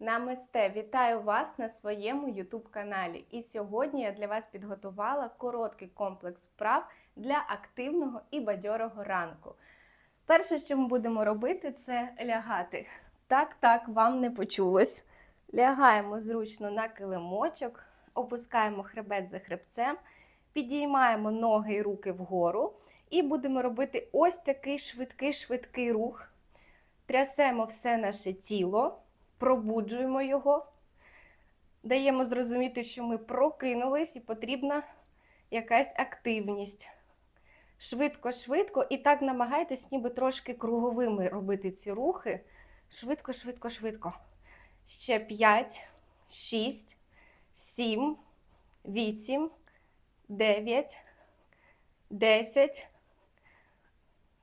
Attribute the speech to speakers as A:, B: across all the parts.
A: Намасте! Вітаю вас на своєму YouTube каналі. І сьогодні я для вас підготувала короткий комплекс вправ для активного і бадьорого ранку. Перше, що ми будемо робити, це лягати. Так, так, вам не почулось. Лягаємо зручно на килимочок, опускаємо хребет за хребцем, підіймаємо ноги і руки вгору. І будемо робити ось такий швидкий-швидкий рух. Трясемо все наше тіло, пробуджуємо його, даємо зрозуміти, що ми прокинулись і потрібна якась активність. Швидко-швидко, і так намагайтесь, ніби трошки круговими робити ці рухи. Швидко, швидко, швидко. Ще 5, 6, 7, 8, 9, 10.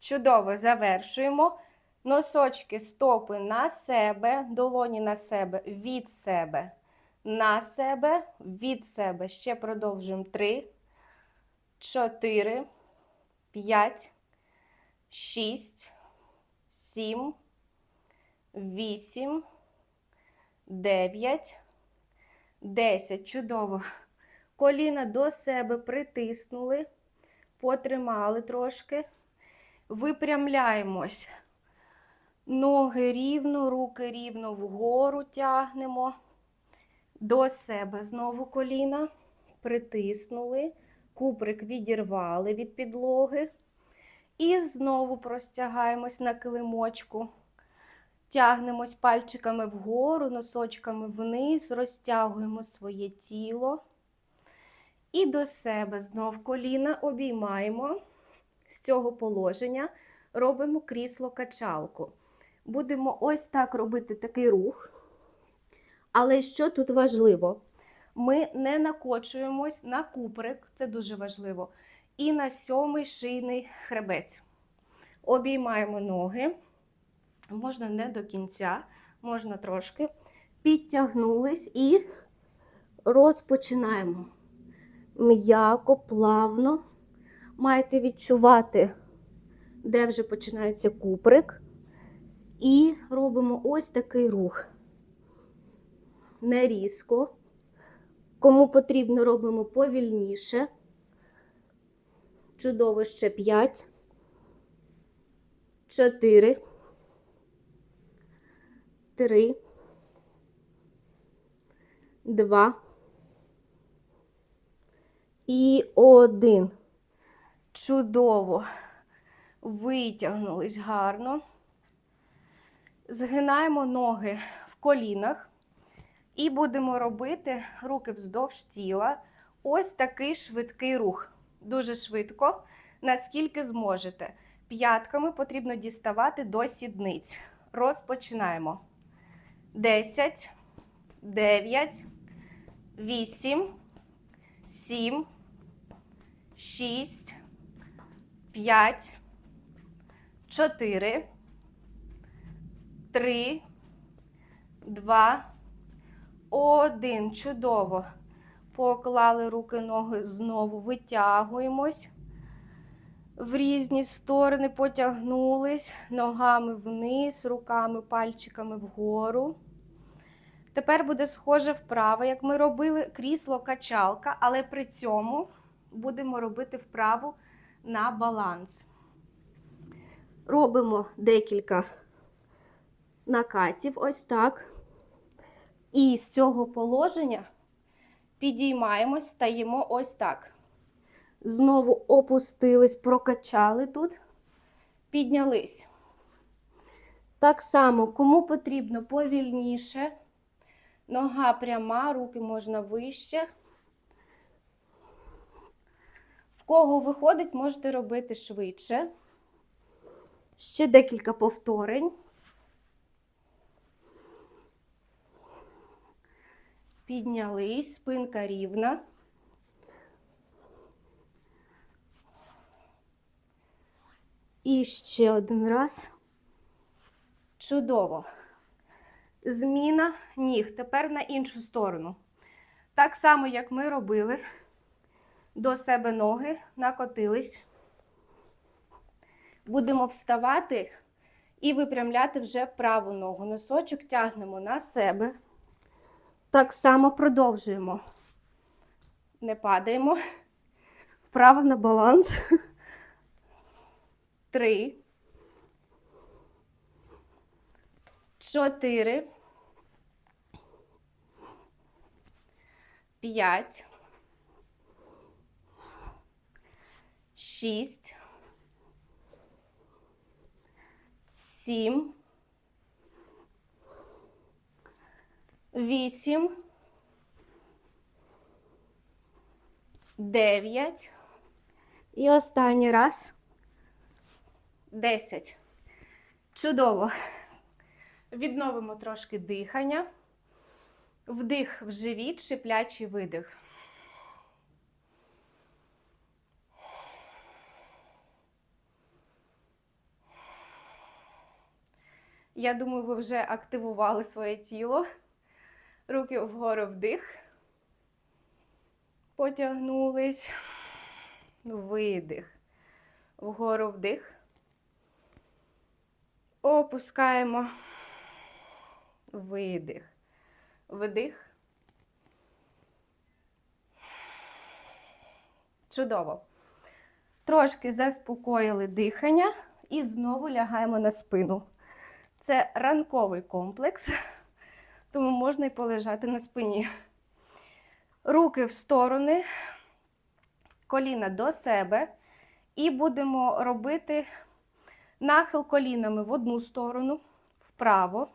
A: Чудово, завершуємо. Носочки, стопи на себе, долоні на себе, від себе, на себе, від себе. Ще продовжуємо. 3, 4, 5, 6, 7, 8, 9, 10. Чудово. Коліна до себе притиснули, потримали трошки. Випрямляємось. Ноги рівно, руки рівно вгору тягнемо. До себе знову коліна. Притиснули. Куприк відірвали від підлоги. І знову простягаємось на килимочку. Тягнемось пальчиками вгору, носочками вниз, розтягуємо своє тіло. І до себе знов коліна обіймаємо. З цього положення робимо крісло-качалку. Будемо ось так робити такий рух. Але що тут важливо? Ми не накочуємось на куприк, це дуже важливо, і на сьомий шийний хребець. Обіймаємо ноги, можна не до кінця, можна трошки. Підтягнулись і розпочинаємо. М'яко, плавно. Маєте відчувати, де вже починається куприк. І робимо ось такий рух. Не різко. Кому потрібно, робимо повільніше. Чудово ще 5, 4, 3, 2 і 1. Чудово. Витягнулись гарно. Згинаємо ноги в колінах і будемо робити руки вздовж тіла. Ось такий швидкий рух. Дуже швидко, наскільки зможете. П'ятками потрібно діставати до сідниць. Розпочинаємо. 10, 9, 8, 7, 6, 5, 4, 3, 2, 1. Чудово. Поклали руки, ноги знову витягуємось. В різні сторони потягнулись ногами вниз, руками, пальчиками вгору. Тепер буде схоже вправо, як ми робили крісло-качалка, але при цьому будемо робити вправу на баланс. Робимо декілька накатів, ось так. І з цього положення підіймаємось, стаємо ось так. Знову опустились, прокачали тут, піднялись. Так само, кому потрібно повільніше, нога пряма, руки можна вище. В кого виходить, можете робити швидше. Ще декілька повторень. Піднялись, спинка рівна. І ще один раз. Чудово. Зміна ніг. Тепер на іншу сторону. Так само, як ми робили. До себе ноги накотились. Будемо вставати І випрямляти вже праву ногу. Носочок тягнемо на себе. Так само продовжуємо. Не падаємо. Вправо на баланс. Три. Чотири. П'ять. Шість. Сім. Вісім. Дев'ять. І останній раз. Десять. Чудово. Відновимо трошки дихання. Вдих в живіт, шиплячий видих. Я думаю, ви вже активували своє тіло. Руки вгору вдих. Потягнулись. Видих. Вгору вдих. Опускаємо. Видих. Вдих. Чудово. Трошки заспокоїли дихання і знову лягаємо на спину. Це ранковий комплекс, тому можна і полежати на спині. Руки в сторони, коліна до себе. І будемо робити нахил колінами в одну сторону, вправо,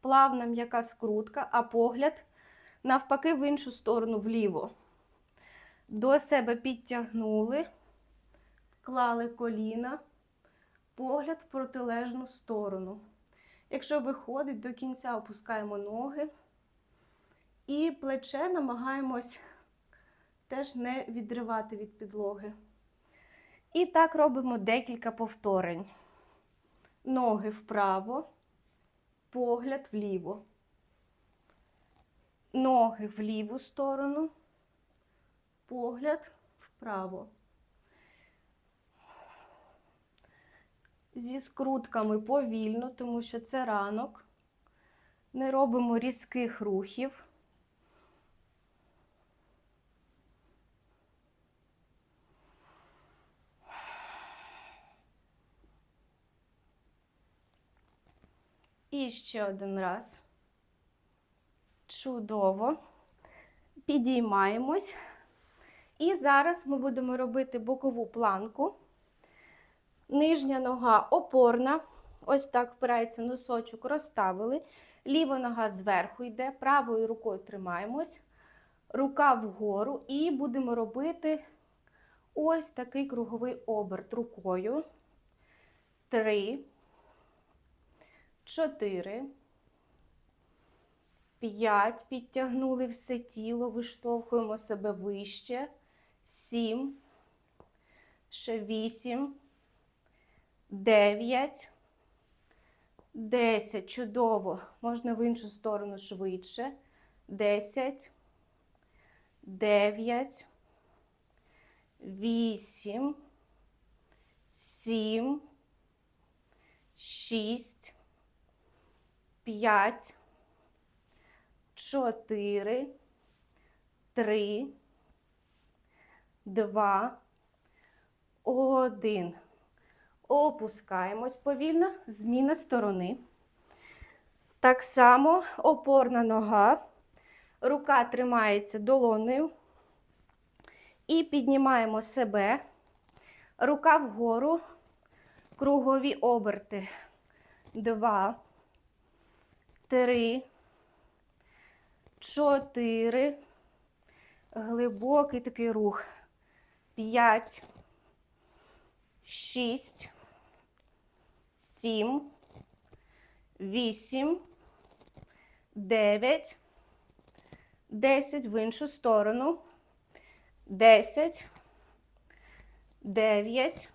A: плавна м'яка скрутка, а погляд навпаки в іншу сторону вліво. До себе підтягнули, вклали коліна, погляд в протилежну сторону. Якщо виходить, до кінця опускаємо ноги і плече намагаємось теж не відривати від підлоги. І так робимо декілька повторень. Ноги вправо, погляд вліво. Ноги в ліву сторону, погляд вправо. Зі скрутками повільно, тому що це ранок. Не робимо різких рухів. І ще один раз. Чудово. Підіймаємось. І зараз ми будемо робити бокову планку. Нижня нога опорна. Ось так впирається носочок, розставили. Ліва нога зверху йде, правою рукою тримаємось, рука вгору. І будемо робити ось такий круговий оберт рукою. Три. Чотири. П'ять. Підтягнули все тіло, виштовхуємо себе вище. Сім. Ще вісім. Дев'ять. Десять. Чудово. Можна в іншу сторону швидше. Десять. Дев'ять. Вісім. Сім. Шість. П'ять. Чотири. Три. Два. Один. Опускаємось повільно, зміна сторони. Так само опорна нога, рука тримається долонею. І піднімаємо себе, рука вгору, кругові оберти. Два, три, чотири. Глибокий такий рух. П'ять, шість сім, вісім, дев'ять, десять в іншу сторону. Десять, дев'ять,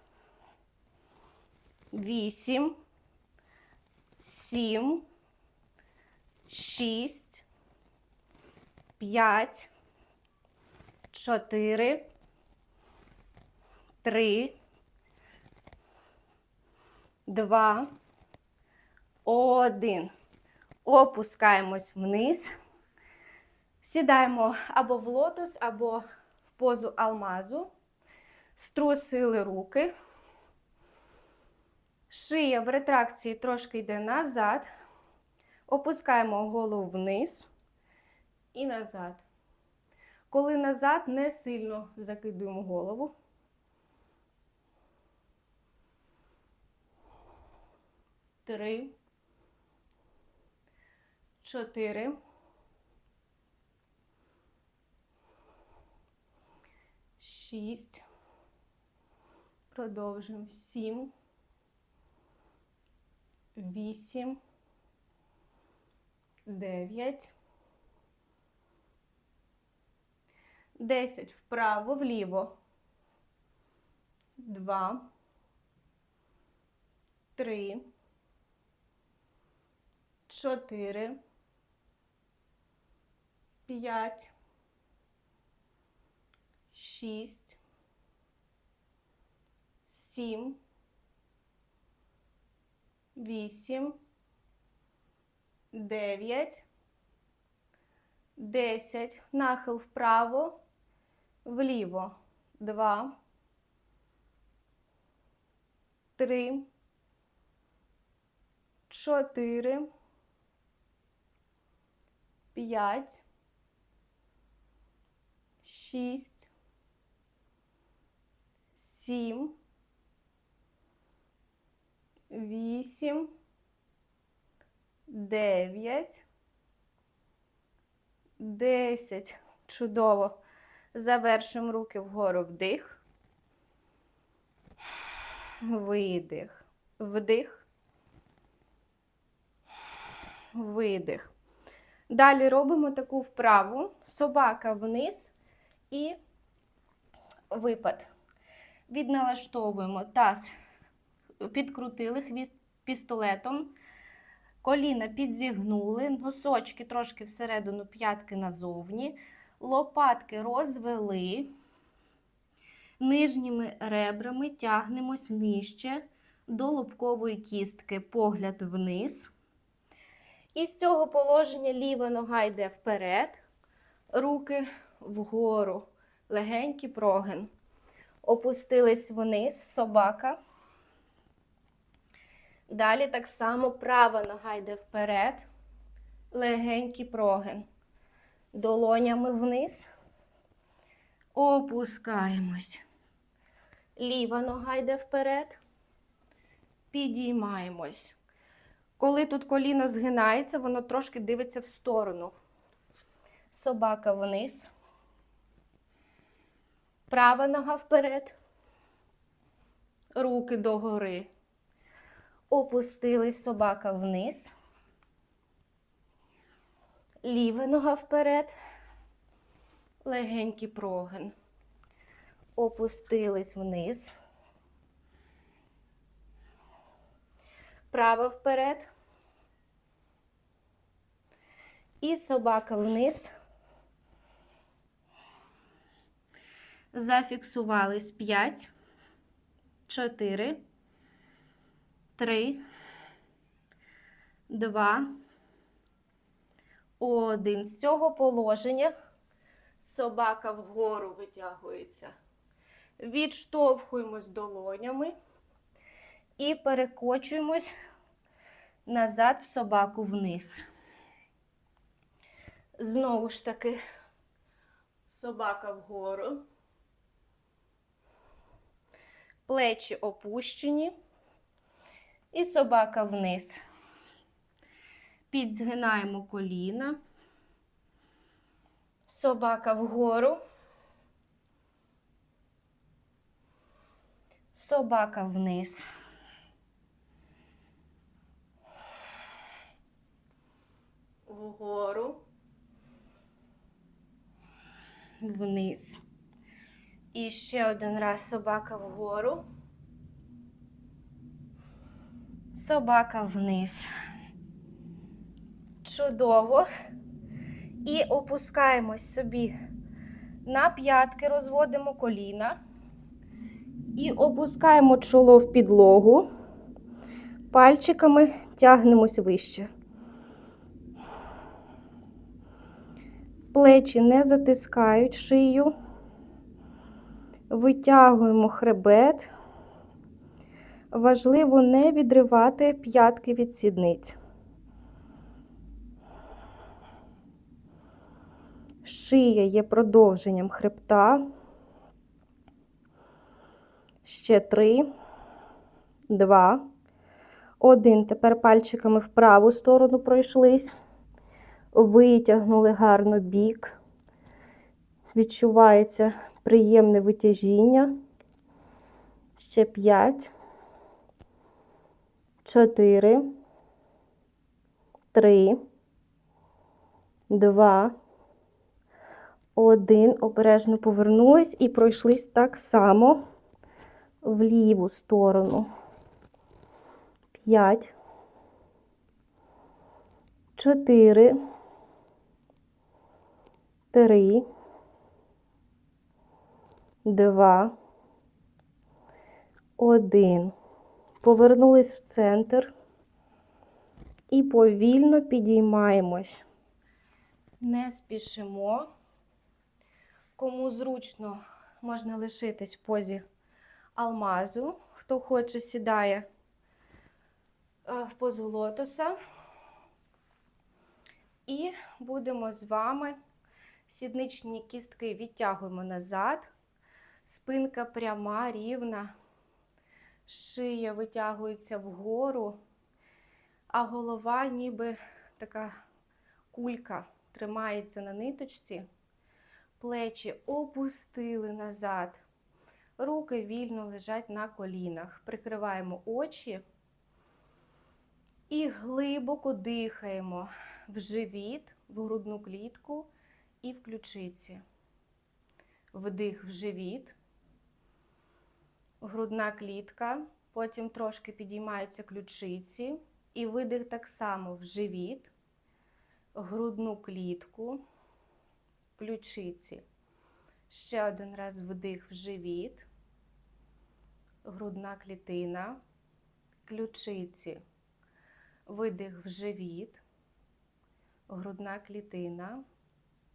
A: вісім, сім, шість, п'ять, чотири, три. Два, Один. Опускаємось вниз. Сідаємо або в лотос, або в позу алмазу. Струсили руки. Шия в ретракції трошки йде назад. Опускаємо голову вниз і назад. Коли назад, не сильно закидуємо голову. Три. Чотири. Шість. Продовжуємо. Сім. Вісім. Дев'ять. Десять. Вправо, вліво. Два. Три. Чотири. П'ять. Шість. Сім. Вісім. Дев'ять. Десять. Нахил вправо. Вліво. Два. Три. Чотири. П'ять. Шість. Сім. Вісім. Дев'ять. Десять. Чудово. Завершуємо руки вгору вдих. Видих. Вдих. Видих. Далі робимо таку вправу. Собака вниз і випад. Відналаштовуємо таз, підкрутили хвіст пістолетом. Коліна підзігнули, носочки трошки всередину п'ятки назовні, лопатки розвели, нижніми ребрами тягнемось нижче до лобкової кістки, погляд вниз. І з цього положення ліва нога йде вперед, руки вгору, легенький прогин. Опустились вниз, собака. Далі так само права нога йде вперед, легенький прогин. Долонями вниз. Опускаємось. Ліва нога йде вперед. Підіймаємось. Коли тут коліно згинається, воно трошки дивиться в сторону. Собака вниз. Права нога вперед. Руки догори. Опустились собака вниз. Ліва нога вперед. Легенький прогин. Опустились вниз. Права вперед. І собака вниз. Зафіксувались 5, 4, 3, 2, 1. З цього положення собака вгору витягується. Відштовхуємось долонями і перекочуємось назад в собаку вниз. Знову ж таки, собака вгору. Плечі опущені. І собака вниз. Підзгинаємо коліна. Собака вгору. Собака вниз. Вгору. Вниз. І ще один раз собака вгору. Собака вниз. Чудово. І опускаємось собі на п'ятки, розводимо коліна. І опускаємо чоло в підлогу. Пальчиками тягнемось вище. Плечі не затискають шию. Витягуємо хребет. Важливо не відривати п'ятки від сідниць. Шия є продовженням хребта. Ще три, два, один. Тепер пальчиками в праву сторону пройшлись. Витягнули гарно бік. Відчувається приємне витяжіння. Ще п'ять. Чотири. Три. Два. Один. Обережно повернулись і пройшлись так само в ліву сторону. П'ять. Чотири. Три. Два. Один. Повернулись в центр і повільно підіймаємось. Не спішимо. Кому зручно, можна лишитись в позі алмазу. Хто хоче, сідає е, в позу лотоса. І будемо з вами сідничні кістки відтягуємо назад, спинка пряма, рівна, шия витягується вгору, а голова ніби така кулька тримається на ниточці, плечі опустили назад, руки вільно лежать на колінах. Прикриваємо очі і глибоко дихаємо в живіт, в грудну клітку і в ключиці. Вдих в живіт, грудна клітка, потім трошки підіймаються ключиці, і видих так само в живіт, грудну клітку, ключиці. Ще один раз вдих в живіт, грудна клітина, ключиці, видих в живіт, грудна клітина,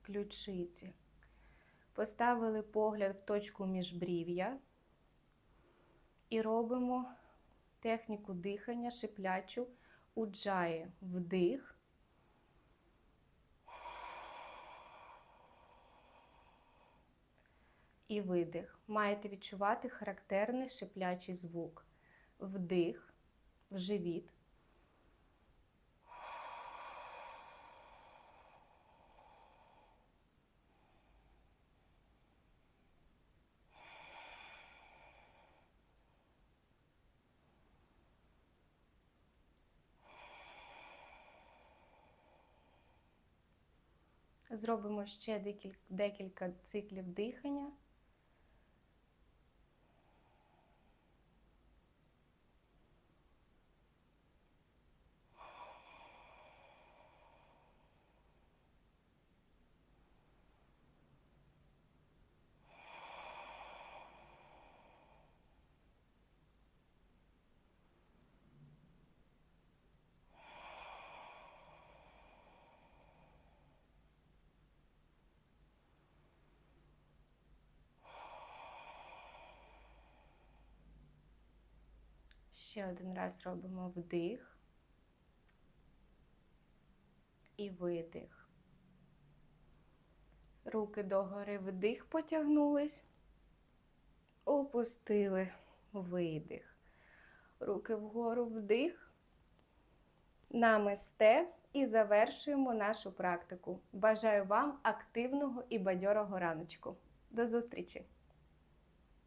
A: ключиці. Поставили погляд в точку міжбрів'я і робимо техніку дихання шиплячу уджає. Вдих. І видих. Маєте відчувати характерний шиплячий звук. Вдих, в живіт. Зробимо ще декілька, декілька циклів дихання. Ще один раз робимо вдих і видих. Руки догори вдих потягнулись, опустили видих. Руки вгору вдих, намисте і завершуємо нашу практику. Бажаю вам активного і бадьорого раночку. До зустрічі!